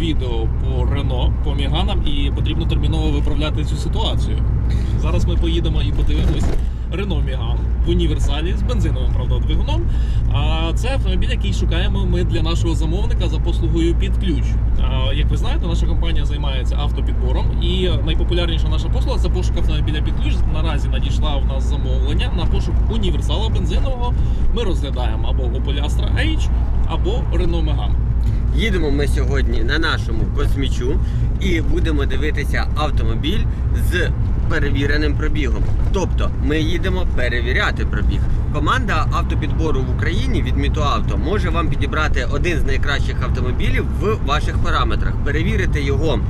відео по Рено, по Міганам, і потрібно терміново виправляти цю ситуацію. Зараз ми поїдемо і подивимось Рено Міган в універсалі з бензиновим правда двигуном. А це автомобіль, який шукаємо ми для нашого замовника за послугою під ключ. А, Як ви знаєте, наша компанія займається автопідбором, і найпопулярніша наша послуга це пошук автомобіля під ключ. Наразі надійшла в нас замовлення на пошук універсала бензинового. Ми розглядаємо або Opel Astra H, або Renault Megane. Їдемо ми сьогодні на нашому космічу і будемо дивитися автомобіль з перевіреним пробігом. Тобто ми їдемо перевіряти пробіг. Команда автопідбору в Україні від Мітоавто може вам підібрати один з найкращих автомобілів в ваших параметрах, перевірити його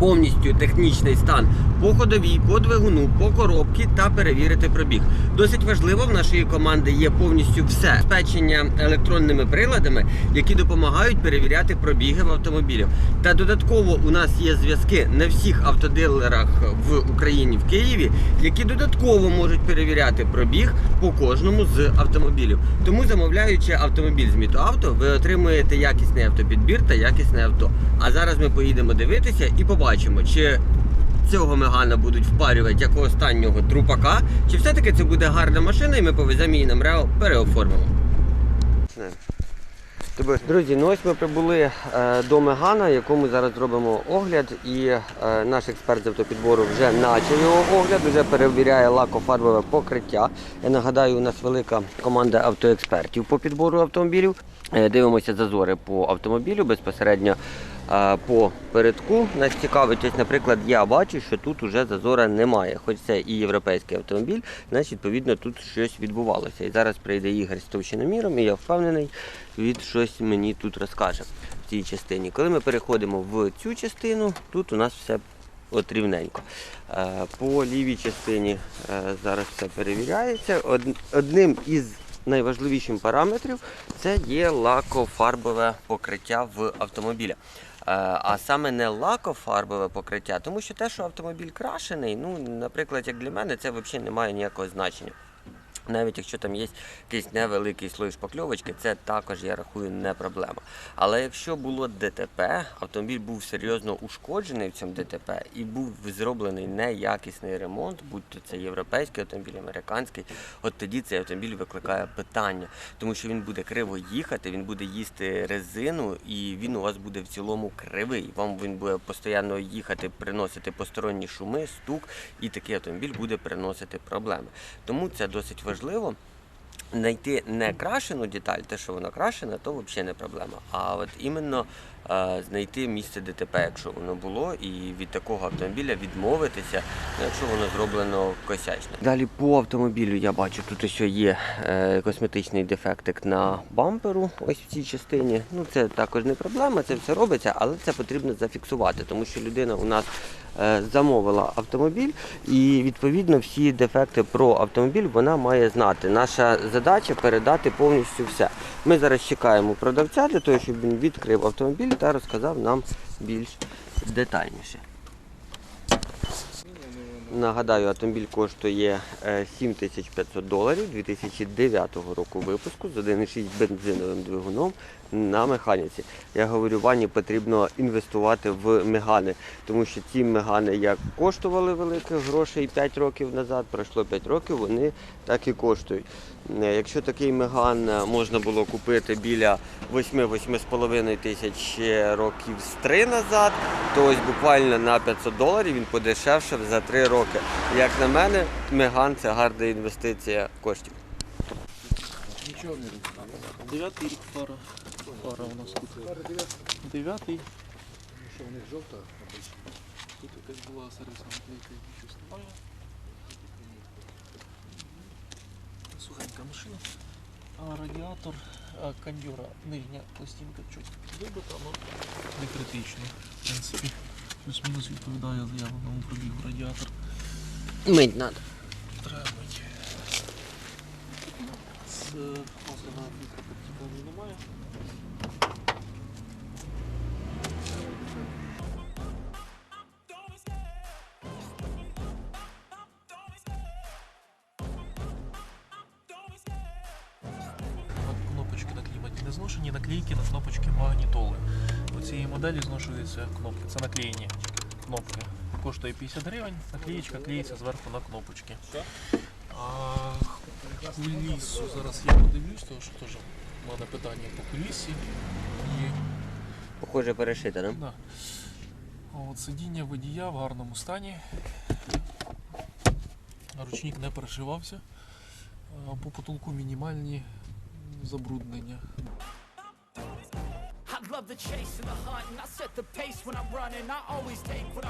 повністю технічний стан по ходовій, по двигуну, по коробці та перевірити пробіг. Досить важливо в нашої команди є повністю все спечення електронними приладами, які допомагають перевіряти пробіги в автомобілів. Та додатково у нас є зв'язки на всіх автодилерах в Україні в Києві, які додатково можуть перевіряти пробіг по кожному з автомобілів. Тому замовляючи автомобіль з Мітоавто, ви отримуєте якісний автопідбір та якісне авто. А зараз ми поїдемо дивитися і побачимо, чи цього мегана будуть впарювати як останнього трупака, чи все-таки це буде гарна машина, і ми повеземо її на МРЕО, переоформимо. Друзі, ну ось ми прибули е, до Мегана, якому зараз зробимо огляд, і е, наш експерт з автопідбору вже почав його огляд, вже перевіряє лакофарбове покриття. Я нагадаю, у нас велика команда автоекспертів по підбору автомобілів. Е, Дивимося зазори по автомобілю безпосередньо по передку. Нас цікавить, ось, наприклад, я бачу, що тут уже зазора немає. Хоч це і європейський автомобіль, значить, відповідно, тут щось відбувалося. І зараз прийде Ігор з товщиноміром, і я впевнений, він щось мені тут розкаже в цій частині. Коли ми переходимо в цю частину, тут у нас все от рівненько. Е, По лівій частині е, зараз все перевіряється. Одним із найважливіших параметрів це є лакофарбове покриття в автомобіля. Е, А саме не лакофарбове покриття, тому що те, що автомобіль крашений, ну, наприклад, як для мене, це взагалі не має ніякого значення. Навіть якщо там є якийсь невеликий слой шпакльовочки, це також, я рахую, не проблема. Але якщо було ДТП, автомобіль був серйозно ушкоджений в цьому ДТП і був зроблений неякісний ремонт, будь то це європейський автомобіль, американський, от тоді цей автомобіль викликає питання, тому що він буде криво їхати, він буде їсти резину і він у вас буде в цілому кривий. Вам він буде постійно їхати, приносити посторонні шуми, стук, і такий автомобіль буде приносити проблеми. Тому це досить важливо. Знайти не крашену деталь, те, що вона крашена, то взагалі не проблема. А от іменно знайти місце ДТП, якщо воно було, і від такого автомобіля відмовитися, якщо воно зроблено косячно. Далі по автомобілю я бачу, тут ось є е, косметичний дефектик на бамперу, ось в цій частині. Ну це також не проблема, це все робиться, але це потрібно зафіксувати, тому що людина у нас е, замовила автомобіль, і відповідно всі дефекти про автомобіль вона має знати. Наша задача передати повністю все. Ми зараз чекаємо продавця для того, щоб він відкрив автомобіль та розказав нам більш детальніше. Нагадаю, автомобіль коштує е, 7500 доларів 2009 року випуску з 1,6 бензиновим двигуном на механіці. Я говорю, вані потрібно інвестувати в мегани, тому що ці мегани як коштували великих грошей 5 років назад, пройшло 5 років, вони так і коштують. Е, Якщо такий меган е, можна було купити біля 8-8,5 тисяч ще років з 3 назад, то ось буквально на 500 доларів він подешевшав за 3 роки. Як на мене, меган це гарна інвестиція коштів. Нічого не Дев'ятий рік Фара у нас тут. Дев'ятий. Що у них жовта обична? Тут якась була сервісна наклейка, щось немає. Сухенька машина. А радіатор, а, кондьора, нижня пластинка чуть вибита, але не критично. В принципі, плюс-мінус відповідає заявленому пробігу радіатор. Мить треба. Треба мити. З масла на підтримки немає. Кнопочки на кліматі де зношені наклейки на кнопочки магнітоли. У цієї моделі зношуються кнопки. Це наклеєні кнопки. Коштує 50 гривень, наклеєчка клеїться зверху на кнопочки. А кулісу зараз я подивлюсь, тому що теж у мене питання по кулісі. І Похоже, перешите, да? Да. От, сидіння водія в гарному стані. Ручник не перешивався. По потолку мінімальні забруднення. I love the chase and the hunt, and I set the pace when I'm running. I always take what I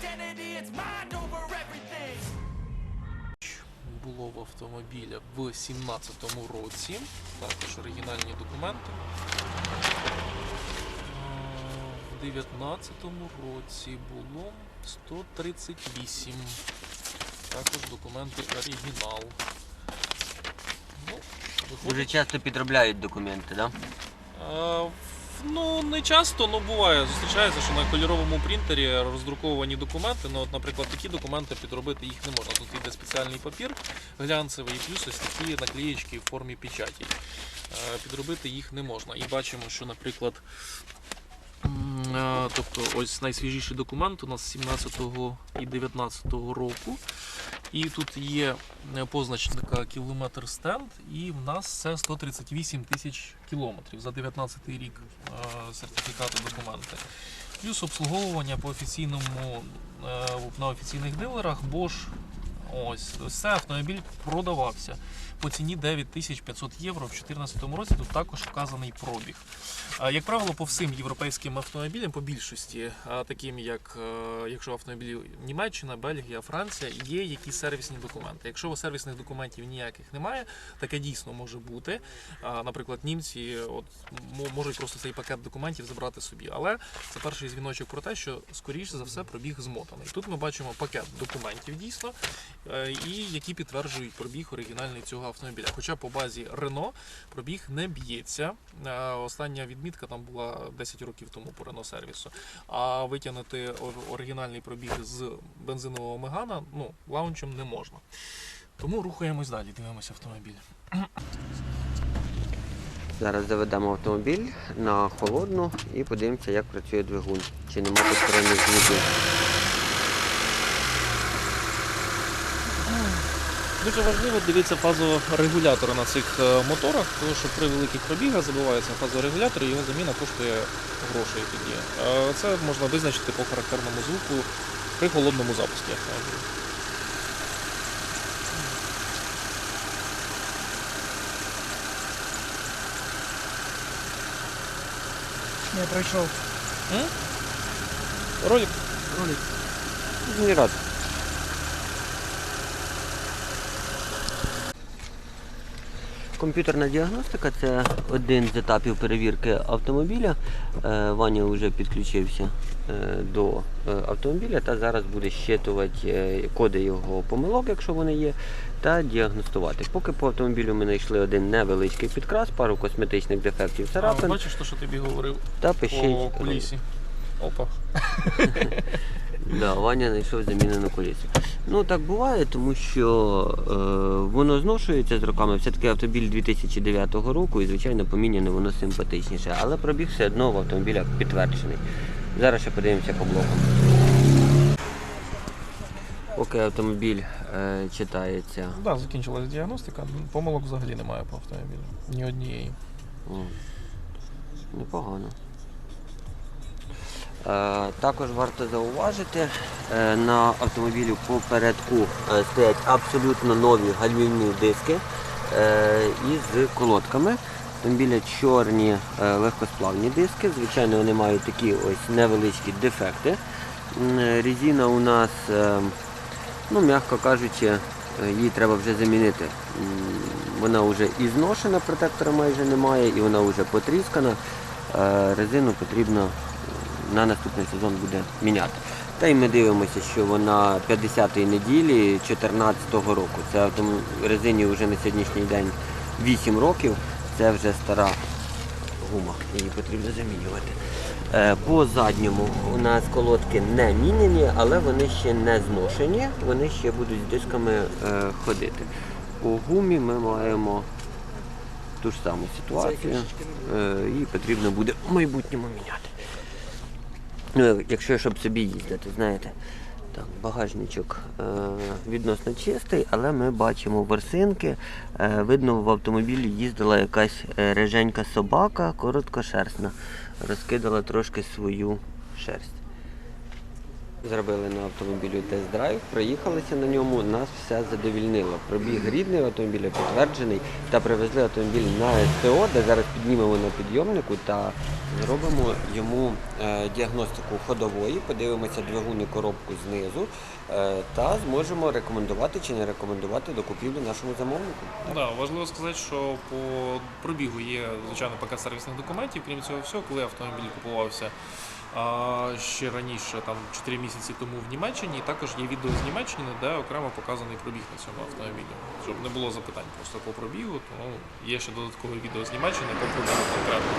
identity. It's mind over everything. Було в автомобіля в 17-му році. Також оригінальні документи. В 19-му році було 138. Також документи оригінал. Ну, виходить, Дуже часто підробляють документи, да? В- Ну, не часто, ну буває. Зустрічається, що на кольоровому принтері роздруковувані документи. Ну, от, наприклад, такі документи підробити їх не можна. Тут йде спеціальний папір глянцевий, і плюс ось такі наклеєчки в формі печаті. Е, Підробити їх не можна. І бачимо, що, наприклад, е, тобто ось найсвіжіший документ у нас 17 і 19 року. І тут є позначника позначка кілометр стенд, і в нас це 138 тисяч кілометрів за 19 рік е, сертифікати документи. Плюс обслуговування по офіційному е, на офіційних дилерах Bosch. Ось, ось автомобіль продавався по ціні 9500 євро в 2014 році. Тут також вказаний пробіг. Як правило, по всім європейським автомобілям, по більшості, таким як е, якщо автомобілі Німеччина, Бельгія, Франція, є якісь сервісні документи. Якщо сервісних документів ніяких немає, таке дійсно може бути. Наприклад, німці от, можуть просто цей пакет документів забрати собі. Але це перший дзвіночок про те, що скоріш за все пробіг змотаний. Тут ми бачимо пакет документів дійсно, і які підтверджують пробіг оригінальний цього автомобіля. Хоча по базі Renault пробіг не б'ється. Е, Остання відмітка там була 10 років тому по Renault сервісу. А витягнути оригінальний пробіг з бензинового Мегана ну, лаунчем не можна. Тому рухаємось далі, дивимося автомобіль. Зараз заведемо автомобіль на холодну і подивимося, як працює двигун. Чи нема посторонніх звуків. Дуже важливо дивитися фазорегулятора на цих е, моторах, тому що при великих пробігах забувається фазорегулятор і його заміна коштує грошей тоді. Е, Це можна визначити по характерному звуку при холодному запуску автомобіля. Я прийшов. М? Ролик Генератор. Комп'ютерна діагностика це один з етапів перевірки автомобіля. Е, Ваня вже підключився е, до е, автомобіля та зараз буде щитувати коди його помилок, якщо вони є, та діагностувати. Поки по автомобілю ми знайшли один невеличкий підкрас, пару косметичних дефектів а, царапин бачиш, то, що тобі говорив та по кулісі. Опа. Да, Ваня знайшов замінену колісо. Ну так буває, тому що е, воно зношується з роками. Все-таки автомобіль 2009 року і, звичайно, поміняне воно симпатичніше. Але пробіг все одно в автомобіля підтверджений. Зараз ще подивимося по блокам. Поки автомобіль е, читається. Так, да, закінчилась діагностика. Помилок взагалі немає по автомобілю. Ні однієї. О, непогано. Е, також варто зауважити, е, на автомобілі попередку е, стоять абсолютно нові гальмівні диски із колодками. Автомобіля чорні легкосплавні диски. Звичайно, вони мають такі ось невеличкі дефекти. Резина у нас, ну, м'яко кажучи, Її треба вже замінити. Вона вже і зношена, протектора майже немає, і вона вже потріскана. Резину потрібно на наступний сезон буде міняти. Та й ми дивимося, що вона 50-ї неділі 2014 року. Це автом- резині вже на сьогоднішній день 8 років. Це вже стара гума, її потрібно замінювати. Е, По задньому у нас колодки не мінені, але вони ще не зношені, вони ще будуть з дисками е, ходити. По гумі ми маємо ту ж саму ситуацію. Е, Її потрібно буде в майбутньому міняти. Ну, якщо щоб собі їздити, знаєте. Так, багажничок е, відносно чистий, але ми бачимо версинки. Е, видно, в автомобілі їздила якась е, реженька собака, короткошерстна. Розкидала трошки свою шерсть. Зробили на автомобілі тест-драйв, проїхалися на ньому, нас все задовільнило. Пробіг рідний автомобіля підтверджений та привезли автомобіль на СТО, де зараз піднімемо на підйомнику та зробимо йому е, діагностику ходової, подивимося двигун і коробку знизу е, та зможемо рекомендувати чи не рекомендувати до купівлі нашому замовнику. Да, важливо сказати, що по пробігу є звичайно пакет сервісних документів. Крім цього всього, коли автомобіль купувався ще раніше, там 4 місяці тому в Німеччині, також є відео з Німеччини, де окремо показаний пробіг на цьому автомобілі. Щоб не було запитань просто по пробігу, то ну, є ще додаткове відео з Німеччини по пробігу конкретно.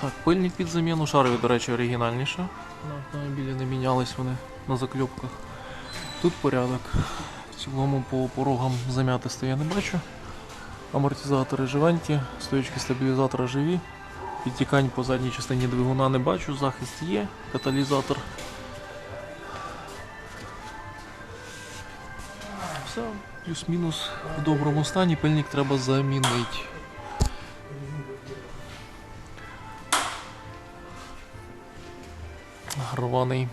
Так, пильник під заміну, шарові, до речі, оригінальніше. На автомобілі не мінялись вони на закльопках. Тут порядок. В цілому по порогам зам'ятисти я не бачу. Амортизатори живенькі, стоїчки стабілізатора живі. Підтікань по задній частині двигуна не бачу, захист є, каталізатор. Все, плюс-мінус в доброму стані, пильник треба замінити. Рваний.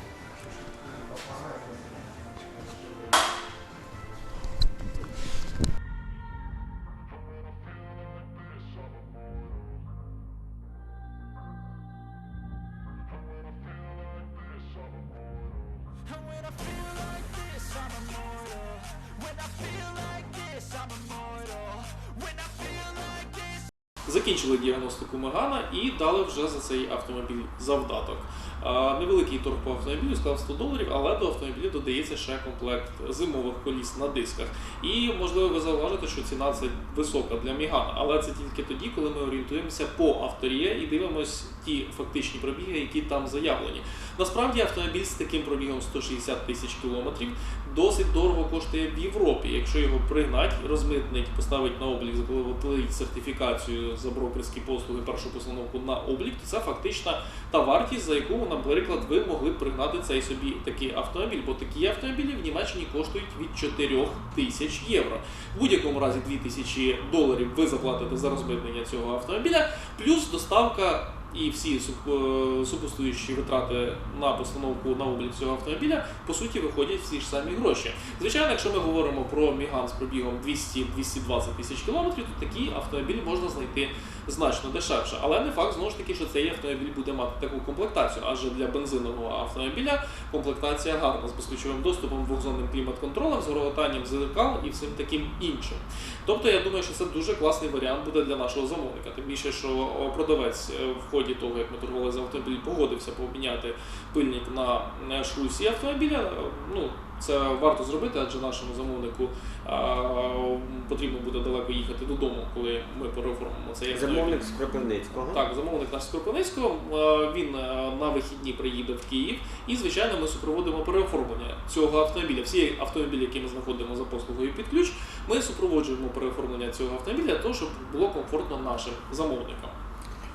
Закінчили діагностику Мегана і дали вже за цей автомобіль завдаток. Невеликий торг по автомобілю склав 100 доларів, але до автомобіля додається ще комплект зимових коліс на дисках. І можливо ви зауважите, що ціна це висока для Мігана, але це тільки тоді, коли ми орієнтуємося по авторія і дивимось ті фактичні пробіги, які там заявлені. Насправді автомобіль з таким пробігом 160 тисяч кілометрів досить дорого коштує в Європі. Якщо його пригнать, розмитнить, поставить на облік, заплатить сертифікацію за брокерські послуги, першу постановку на облік, то це фактично та вартість, за яку, наприклад, ви могли б пригнати цей собі такий автомобіль, бо такі автомобілі в Німеччині коштують від 4 тисяч євро. В будь-якому разі 2 тисячі доларів ви заплатите за розмитнення цього автомобіля, плюс доставка і всі е, витрати на постановку на облік цього автомобіля по суті виходять всі ж самі гроші. Звичайно, якщо ми говоримо про Міган з пробігом 200-220 тисяч кілометрів, то такий автомобіль можна знайти значно дешевше. Але не факт знову ж таки, що цей автомобіль буде мати таку комплектацію, адже для бензинового автомобіля комплектація гарна з безключовим доступом, двохзонним клімат-контролем, з горотанням зеркал і всім таким іншим. Тобто я думаю, що це дуже класний варіант буде для нашого замовника. Тим більше, що продавець е, в ході того, як ми торгували за автомобіль, погодився поміняти пильник на е, шлюсі автомобіля. Е, Ну, це варто зробити, адже нашому замовнику а, потрібно буде далеко їхати додому, коли ми переоформимо цей. Замовник з Кропивницького. Так, замовник наш з Кропивницького, е, він е, на вихідні приїде в Київ, і звичайно ми супроводимо переоформлення цього автомобіля. Всі автомобілі, які ми знаходимо за послугою під ключ, ми супроводжуємо переоформлення цього автомобіля того, щоб було комфортно нашим замовникам.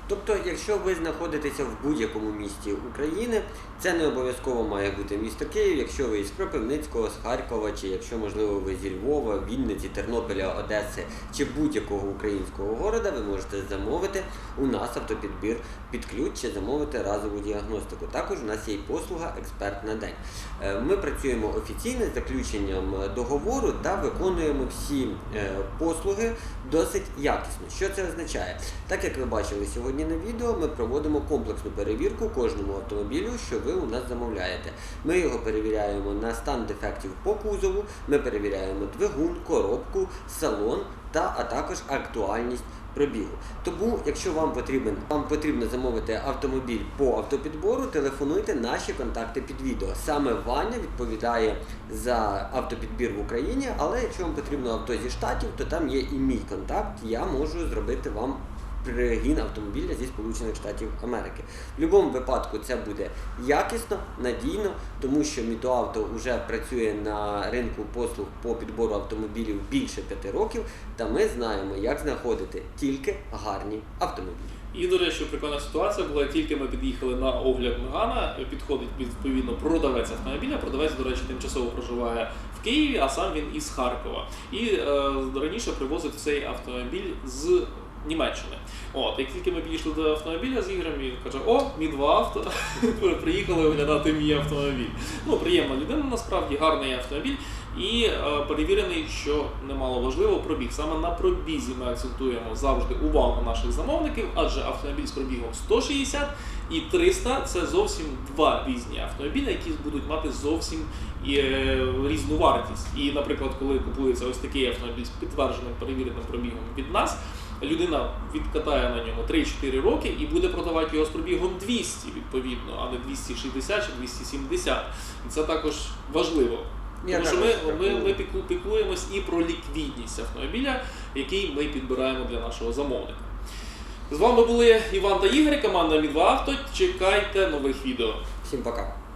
Тобто, якщо ви знаходитеся в будь-якому місті України, це не обов'язково має бути місто Київ, якщо ви із Кропивницького, з Харкова, чи якщо можливо ви зі Львова, Вінниці, Тернополя, Одеси чи будь-якого українського города, ви можете замовити у нас автопідбір під ключ чи замовити разову діагностику. Також у нас є й послуга експерт на день. Е, Ми працюємо офіційно з заключенням договору та виконуємо всі е, послуги досить якісно. Що це означає? Так як ви бачили сьогодні сьогодні на відео, ми проводимо комплексну перевірку кожному автомобілю, що ви у нас замовляєте. Ми його перевіряємо на стан дефектів по кузову, ми перевіряємо двигун, коробку, салон та а також актуальність пробігу. Тому, якщо вам потрібен, вам потрібно замовити автомобіль по автопідбору, телефонуйте наші контакти під відео. Саме Ваня відповідає за автопідбір в Україні, але якщо вам потрібно авто зі штатів, то там є і мій контакт. Я можу зробити вам пригін автомобіля зі Сполучених Штатів Америки. В будь-якому випадку це буде якісно, надійно, тому що Мітоавто вже працює на ринку послуг по підбору автомобілів більше п'яти років, та ми знаємо, як знаходити тільки гарні автомобілі. І, до речі, прикольна ситуація була, тільки ми під'їхали на огляд Мегана, підходить відповідно продавець автомобіля. Продавець, до речі, тимчасово проживає в Києві, а сам він із Харкова. І е, раніше привозив цей автомобіль з Німеччини. От, як тільки ми підійшли до автомобіля з Ігорем, він каже: О, мі два авто. Приїхали оглядати мій автомобіль. Ну, приємна людина, насправді, гарний автомобіль. І е, перевірений, що немало важливо, пробіг. Саме на пробізі ми акцентуємо завжди увагу наших замовників, адже автомобіль з пробігом 160 і 300 це зовсім два різні автомобілі, які будуть мати зовсім е, різну вартість. І, наприклад, коли купується ось такий автомобіль з підтвердженим перевіреним пробігом від нас. Людина відкатає на ньому 3-4 роки і буде продавати його з пробігом 200, відповідно, а не 260 чи 270. Це також важливо. Я Тому що ми, ми, ми піку- піклуємось і про ліквідність автомобіля, який ми підбираємо для нашого замовника. З вами були Іван та Ігор, команда Мідва Авто. Чекайте нових відео. Всім пока!